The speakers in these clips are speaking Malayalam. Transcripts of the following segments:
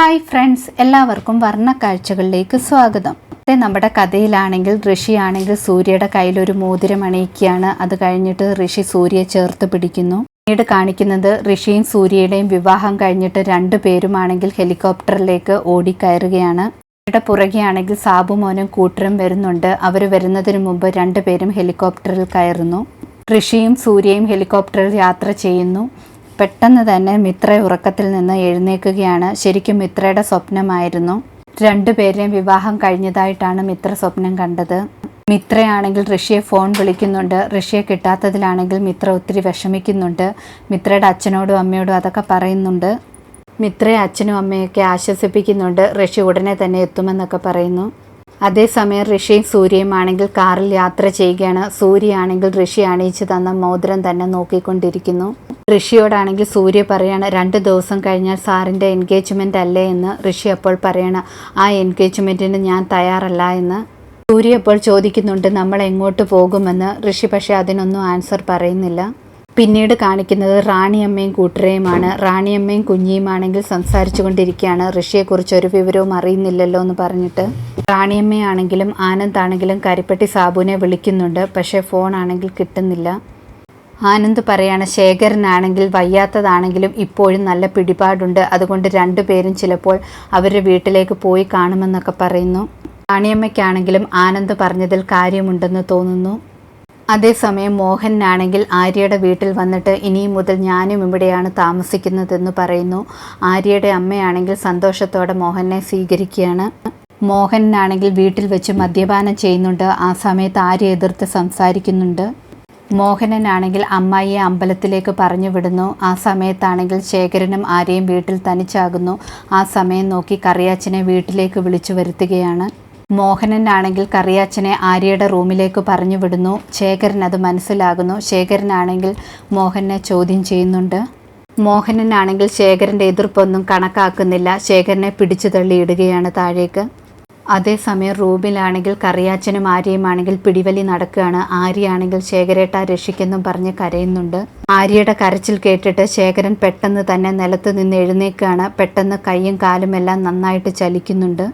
ഹായ് ഫ്രണ്ട്സ് എല്ലാവർക്കും വർണക്കാഴ്ചകളിലേക്ക് സ്വാഗതം. നമ്മുടെ കഥയിലാണെങ്കിൽ ഋഷിയാണെങ്കിൽ സൂര്യയുടെ കയ്യിൽ ഒരു മോതിരം അണിയിക്കുകയാണ്. അത് കഴിഞ്ഞിട്ട് ഋഷി സൂര്യയെ ചേർത്ത് പിടിക്കുന്നു. പിന്നീട് കാണിക്കുന്നത് ഋഷിയും സൂര്യയുടെയും വിവാഹം കഴിഞ്ഞിട്ട് രണ്ടു പേരുമാണെങ്കിൽ ഹെലികോപ്റ്ററിലേക്ക് ഓടിക്കയറുകയാണ്. ഇവിടെ പുറകെയാണെങ്കിൽ സാബു മോനും കൂട്ടരും വരുന്നുണ്ട്. അവർ വരുന്നതിന് മുമ്പ് രണ്ടുപേരും ഹെലികോപ്റ്ററിൽ കയറുന്നു. ഋഷിയും സൂര്യയും ഹെലികോപ്റ്ററിൽ യാത്ര ചെയ്യുന്നു. പെട്ടെന്ന് തന്നെ മിത്ര ഉറക്കത്തിൽ നിന്ന് എഴുന്നേൽക്കുകയാണ്. ശരിക്കും മിത്രയുടെ സ്വപ്നമായിരുന്നു. രണ്ടുപേരെയും വിവാഹം കഴിഞ്ഞതായിട്ടാണ് മിത്ര സ്വപ്നം കണ്ടത്. മിത്രയാണെങ്കിൽ ഋഷിയെ ഫോൺ വിളിക്കുന്നുണ്ട്. ഋഷിയെ കിട്ടാത്തതിലാണെങ്കിൽ മിത്ര ഒത്തിരി വിഷമിക്കുന്നുണ്ട്. മിത്രയുടെ അച്ഛനോടും അമ്മയോടും അതൊക്കെ പറയുന്നുണ്ട്. മിത്രയെ അച്ഛനും അമ്മയൊക്കെ ആശ്വസിപ്പിക്കുന്നുണ്ട്. ഋഷി ഉടനെ തന്നെ എത്തുമെന്നൊക്കെ പറയുന്നു. അതേസമയം ഋഷിയും സൂര്യയും ആണെങ്കിൽ കാറിൽ യാത്ര ചെയ്യുകയാണ്. സൂര്യയാണെങ്കിൽ ഋഷി അണിയിച്ചു തന്ന മോതിരം തന്നെ നോക്കിക്കൊണ്ടിരിക്കുന്നു. ഋഷിയോടാണെങ്കിൽ സൂര്യ പറയാണ് രണ്ട് ദിവസം കഴിഞ്ഞാൽ സാറിന്റെ എൻഗേജ്മെന്റ് അല്ലേ? എന്ന് ഋഷി അപ്പോൾ പറയണം ആ എൻഗേജ്മെന്റിന് ഞാൻ തയ്യാറല്ല എന്ന് സൂര്യ അപ്പോൾ ചോദിക്കുന്നുണ്ട് നമ്മൾ എങ്ങോട്ട് പോകുമെന്ന്? ഋഷി പക്ഷേ അതിനൊന്നും ആൻസർ പറയുന്നില്ല. പിന്നീട് കാണിക്കുന്നത് റാണിയമ്മയും കൂട്ടരെയുമാണ്. റാണിയമ്മയും കുഞ്ഞിയുമാണെങ്കിൽ സംസാരിച്ചു കൊണ്ടിരിക്കുകയാണ്. ഋഷിയെക്കുറിച്ച് ഒരു വിവരവും അറിയുന്നില്ലല്ലോ എന്ന് പറഞ്ഞിട്ട്. റാണിയമ്മയാണെങ്കിലും ആനന്ദാണെങ്കിലും കരിപ്പെട്ടി സാബുവിനെ വിളിക്കുന്നുണ്ട് പക്ഷേ ഫോണാണെങ്കിൽ കിട്ടുന്നില്ല. ആനന്ദ് പറയാണ് ശേഖരനാണെങ്കിൽ വയ്യാത്തതാണെങ്കിലും ഇപ്പോഴും നല്ല പിടിപാടുണ്ട്. അതുകൊണ്ട് രണ്ടുപേരും ചിലപ്പോൾ അവരുടെ വീട്ടിലേക്ക് പോയി കാണുമെന്നൊക്കെ പറയുന്നു. കാണിയമ്മയ്ക്കാണെങ്കിലും ആനന്ദ് പറഞ്ഞതിൽ കാര്യമുണ്ടെന്ന് തോന്നുന്നു. അതേസമയം മോഹനാണെങ്കിൽ ആര്യയുടെ വീട്ടിൽ വന്നിട്ട് ഇനി മുതൽ ഞാനും ഇവിടെയാണ് താമസിക്കുന്നതെന്ന് പറയുന്നു. ആര്യയുടെ അമ്മയാണെങ്കിൽ സന്തോഷത്തോടെ മോഹനെ സ്വീകരിക്കുകയാണ്. മോഹനാണെങ്കിൽ വീട്ടിൽ വെച്ച് മദ്യപാനം ചെയ്യുന്നുണ്ട്. ആ സമയത്ത് ആര്യ എതിർത്ത് സംസാരിക്കുന്നുണ്ട്. മോഹനനാണെങ്കിൽ അമ്മായിയെ അമ്പലത്തിലേക്ക് പറഞ്ഞു വിടുന്നു. ആ സമയത്താണെങ്കിൽ ശേഖരനും ആരെയും വീട്ടിൽ തനിച്ചാകുന്നു. ആ സമയം നോക്കി കറിയാച്ചനെ വീട്ടിലേക്ക് വിളിച്ചു വരുത്തുകയാണ്. മോഹനനാണെങ്കിൽ കറിയാച്ചനെ ആര്യയുടെ റൂമിലേക്ക് പറഞ്ഞു വിടുന്നു. ശേഖരൻ അത് മനസ്സിലാകുന്നു. ശേഖരനാണെങ്കിൽ മോഹനെ ചോദ്യം ചെയ്യുന്നുണ്ട്. മോഹനനാണെങ്കിൽ ശേഖരന്റെ എതിർപ്പൊന്നും കണക്കാക്കുന്നില്ല. ശേഖരനെ പിടിച്ചു തള്ളിയിടുകയാണ് താഴേക്ക്. അതേസമയം റൂമിലാണെങ്കിൽ കറിയാച്ചനും ആര്യയുമാണെങ്കിൽ പിടിവലി നടക്കുകയാണ്. ആര്യയാണെങ്കിൽ ശേഖരേട്ട രക്ഷിക്കെന്നും പറഞ്ഞ് കരയുന്നുണ്ട്. ആര്യയുടെ കരച്ചിൽ കേട്ടിട്ട് ശേഖരൻ പെട്ടെന്ന് തന്നെ നിലത്ത് നിന്ന് എഴുന്നേക്കുകയാണ് പെട്ടെന്ന് കൈയും കാലും എല്ലാം നന്നായിട്ട് ചലിക്കുന്നുണ്ട്.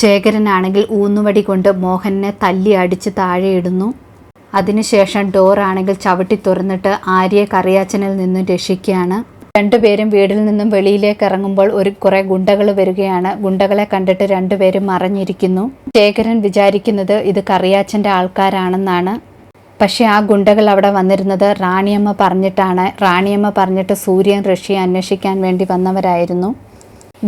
ശേഖരനാണെങ്കിൽ ഊന്നുവടി കൊണ്ട് മോഹനെ തല്ലി അടിച്ച് താഴെയിടുന്നു അതിനുശേഷം ഡോറാണെങ്കിൽ ചവിട്ടി തുറന്നിട്ട് ആര്യയെ കറിയാച്ചനിൽ നിന്നും രക്ഷിക്കുകയാണ്. രണ്ടുപേരും വീടിൽ നിന്നും വെളിയിലേക്ക് ഇറങ്ങുമ്പോൾ ഒരു കുറെ ഗുണ്ടകൾ വരികയാണ്. ഗുണ്ടകളെ കണ്ടിട്ട് രണ്ടുപേരും മറഞ്ഞിരിക്കുന്നു. ശേഖരൻ വിചാരിക്കുന്നത് ഇത് കറിയാച്ചന്റെ ആൾക്കാരാണെന്നാണ്. പക്ഷേ ആ ഗുണ്ടകൾ അവിടെ വന്നിരുന്നത് റാണിയമ്മ പറഞ്ഞിട്ടാണ്. റാണിയമ്മ പറഞ്ഞിട്ട് സൂര്യൻ ഋഷിയെ അന്വേഷിക്കാൻ വേണ്ടി വന്നവരായിരുന്നു.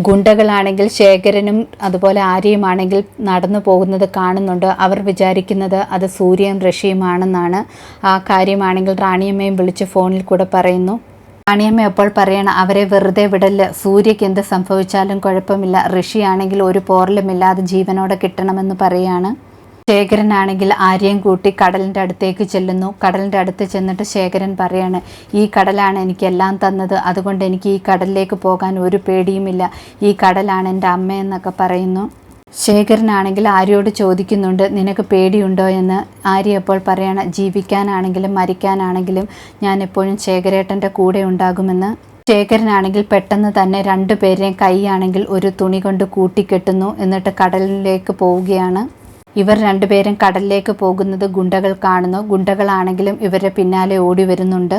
ഗുണ്ടകളാണെങ്കിൽ ശേഖരനും അതുപോലെ ആര്യയുമാണെങ്കിൽ നടന്നു പോകുന്നത് കാണുന്നുണ്ട്. അവർ വിചാരിക്കുന്നത് അത് സൂര്യൻ ഋഷിയുമാണെന്നാണ്. ആ കാര്യമാണെങ്കിൽ റാണിയമ്മയും വിളിച്ച് ഫോണിൽ കൂടെ പറയുന്നു. റാണിയമ്മ എപ്പോൾ പറയണം അവരെ വെറുതെ വിടൽ. സൂര്യക്ക് എന്ത് സംഭവിച്ചാലും കുഴപ്പമില്ല. ഋഷിയാണെങ്കിൽ ഒരു പോറലുമില്ലാതെ ജീവനോടെ കിട്ടണമെന്ന് പറയാണ്. ശേഖരനാണെങ്കിൽ ആര്യം കൂട്ടി കടലിന്റെ അടുത്തേക്ക് ചെല്ലുന്നു. കടലിന്റെ അടുത്ത് ചെന്നിട്ട് ശേഖരൻ പറയാണ് ഈ കടലാണ് എനിക്കെല്ലാം തന്നത്. അതുകൊണ്ട് എനിക്ക് ഈ കടലിലേക്ക് പോകാൻ ഒരു പേടിയുമില്ല. ഈ കടലാണ് എന്റെ അമ്മയെന്നൊക്കെ പറയുന്നു. ശേഖരനാണെങ്കിൽ ആര്യോട് ചോദിക്കുന്നുണ്ട് നിനക്ക് പേടിയുണ്ടോ? എന്ന് ആര്യ അപ്പോൾ പറയണം ജീവിക്കാനാണെങ്കിലും മരിക്കാനാണെങ്കിലും ഞാൻ എപ്പോഴും ശേഖരേട്ടന്റെ കൂടെ ഉണ്ടാകുമെന്ന്. ശേഖരനാണെങ്കിൽ പെട്ടെന്ന് തന്നെ രണ്ടുപേരെയും കൈയാണെങ്കിൽ ഒരു തുണി കൊണ്ട് കൂട്ടിക്കെട്ടുന്നു എന്നിട്ട് കടലിലേക്ക് പോവുകയാണ്. ഇവർ രണ്ടുപേരും കടലിലേക്ക് പോകുന്നത് ഗുണ്ടകൾ കാണുന്നു. ഗുണ്ടകളാണെങ്കിലും ഇവരുടെ പിന്നാലെ ഓടി വരുന്നുണ്ട്.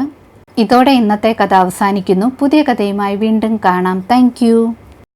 ഇതോടെ ഇന്നത്തെ കഥ അവസാനിക്കുന്നു. പുതിയ കഥയുമായി വീണ്ടും കാണാം. താങ്ക്